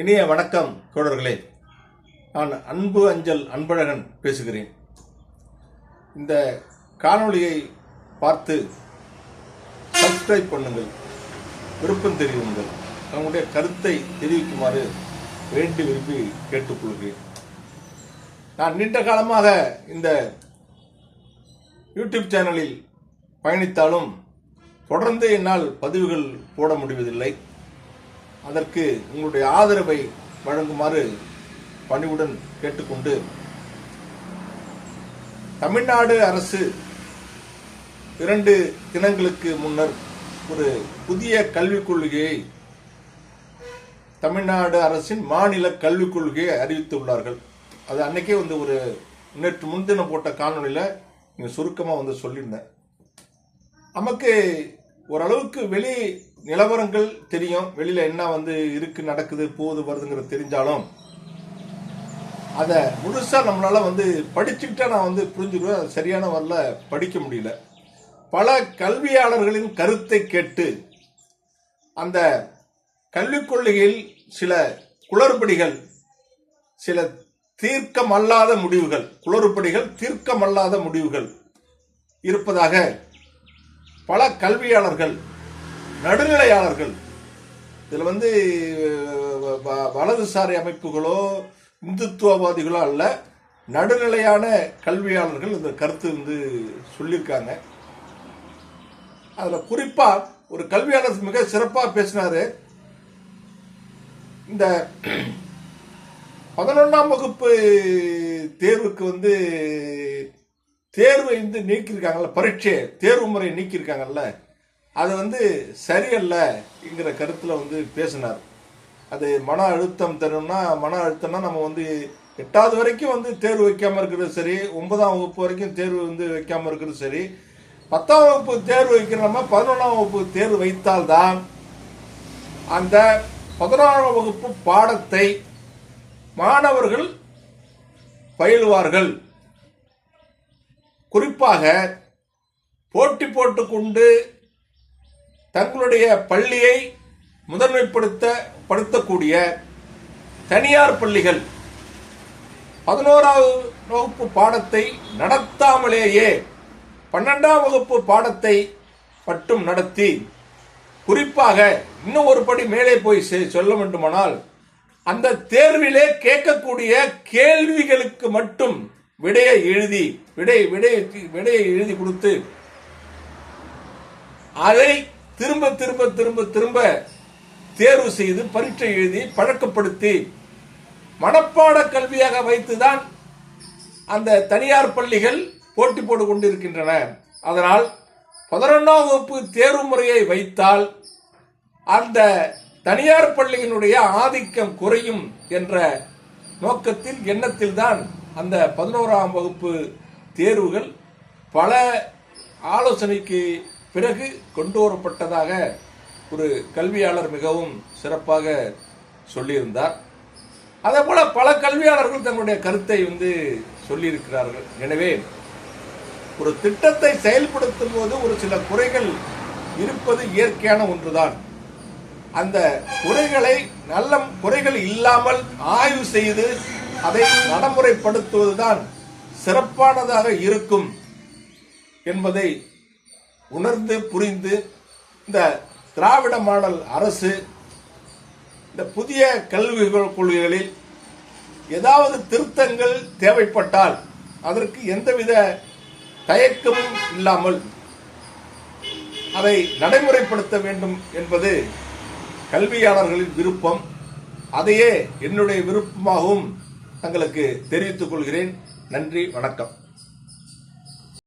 இனிய வணக்கம் தோழர்களே. நான் அன்பு அஞ்சல் அன்பழகன் பேசுகிறேன். இந்த காணொளியை பார்த்து சப்ஸ்கிரைப் பண்ணுங்கள். விருப்பம் தெரிவிங்கள் தங்களுடைய கருத்தை தெரிவிக்குமாறு வேண்டி விரும்பி கேட்டுக்கொள்கிறேன். நான் நீண்ட காலமாக இந்த யூடியூப் சேனலில் பயணித்தாலும் தொடர்ந்து என்னால் பதிவுகள் போட முடிவதில்லை. அதற்கு உங்களுடைய ஆதரவை வழங்குமாறு பணிவுடன் கேட்டுக்கொண்டு தமிழ்நாடு அரசு இரண்டு தினங்களுக்கு முன்னர் ஒரு புதிய கல்விக் கொள்கையை தமிழ்நாடு அரசின் மாநில கல்விக் கொள்கையை அறிவித்துள்ளார்கள். அது அன்னைக்கே வந்து ஒரு நேற்று முன்தினம் போட்ட காணொலியில் நீங்கள் சுருக்கமாக வந்து சொல்லியிருந்தேன். நமக்கு ஓரளவுக்கு வெளி நிலவரங்கள் தெரியும். வெளியில் என்ன வந்து இருக்கு நடக்குது போகுது வருதுங்கிறது தெரிஞ்சாலும் அதை முழுசாக நம்மளால் வந்து படிச்சுக்கிட்டா நான் வந்து புரிஞ்சுக்குவேன். அது சரியான வரல படிக்க முடியல. பல கல்வியாளர்களின் கருத்தை கேட்டு அந்த கல்விக் கொள்கையில் சில குளறுபடிகள் சில தீர்க்கமல்லாத முடிவுகள் குளறுபடிகள் தீர்க்கமல்லாத முடிவுகள் இருப்பதாக பல கல்வியாளர்கள் நடுநிலையாளர்கள். இதில் வந்து வலதுசாரி அமைப்புகளோ இந்துத்துவவாதிகளோ அல்ல நடுநிலையான கல்வியாளர்கள் இந்த கருத்து வந்து சொல்லியிருக்காங்க. அதில் குறிப்பாக ஒரு கல்வியாளர் மிக சிறப்பாக பேசினார். இந்த பதினொன்றாம் வகுப்பு தேர்வுக்கு வந்து தேர்வை வந்து நீக்கியிருக்காங்கல்ல பரீட்சை தேர்வு முறை நீக்கியிருக்காங்கல்ல அது வந்து சரியல்லங்கிற கருத்தில் வந்து பேசினார். அது மன அழுத்தம் தரும்னா மன அழுத்தம்னா நம்ம வந்து எட்டாவது வரைக்கும் வந்து தேர்வு வைக்காமல் இருக்கிறது சரி ஒன்பதாம் வகுப்பு வரைக்கும் தேர்வு வந்து வைக்காமல் இருக்கிறது சரி பத்தாம் வகுப்பு தேர்வு வைக்கிற நம்ம பதினொன்றாம் வகுப்பு தேர்வு வைத்தால்தான் அந்த பதினாறாம் வகுப்பு பாடத்தை மாணவர்கள் பயிலுவார்கள். குறிப்பாக போட்டி போட்டுக்கொண்டு தங்களுடைய பள்ளியை முதன்மைப்படுத்த படுத்தக்கூடிய தனியார் பள்ளிகள் பதினோராவது வகுப்பு பாடத்தை நடத்தாமலேயே பன்னெண்டாம் வகுப்பு பாடத்தை மட்டும் நடத்தி குறிப்பாக இன்னும் ஒரு படி மேலே போய் செ- சொல்ல வேண்டுமானால் அந்த தேர்விலே கேட்கக்கூடிய கேள்விகளுக்கு மட்டும் விடையை எழுதி விடை விடை விடையை எழுதி கொடுத்து அதை திரும்ப திரும்ப திரும்ப திரும்ப தேர்வு செய்து பரீட்சை எழுதி பழக்கப்படுத்தி மனப்பாட கல்வியாக வைத்துதான் அந்த தனியார் பள்ளிகள் போட்டி போட்டு கொண்டிருக்கின்றன. அதனால் பதினொன்றாம் வகுப்பு தேர்வு முறையை வைத்தால் அந்த தனியார் பள்ளியினுடைய ஆதிக்கம் குறையும் என்ற நோக்கத்தில் எண்ணத்தில் தான் அந்த பதினோராம் வகுப்பு தேர்வுகள் பல ஆலோசனைக்கு பிறகு கொண்டு வரப்பட்டதாக ஒரு கல்வியாளர் மிகவும் சிறப்பாக சொல்லியிருந்தார். அதே போல பல கல்வியாளர்கள் தங்களுடைய கருத்தை வந்து சொல்லியிருக்கிறார்கள். எனவே ஒரு திட்டத்தை செயல்படுத்தும் போது ஒரு சில குறைகள் இருப்பது இயற்கையான ஒன்றுதான். அந்த குறைகளை நல்ல குறைகள் இல்லாமல் ஆய்வு செய்து அதை நடைமுறைப்படுத்துவதுதான் சிறப்பானதாக இருக்கும் என்பதை உணர்ந்து புரிந்து இந்த திராவிட மாடல் அரசு இந்த புதிய கல்வி கொள்கைகளில் ஏதாவது திருத்தங்கள் தேவைப்பட்டால் அதற்கு எந்தவித தயக்கமும் இல்லாமல் அதை நடைமுறைப்படுத்த வேண்டும் என்பது கல்வியாளர்களின் விருப்பம். அதையே என்னுடைய விருப்பமாகவும் தங்களுக்கு தெரிவித்துக் கொள்கிறேன். நன்றி வணக்கம்.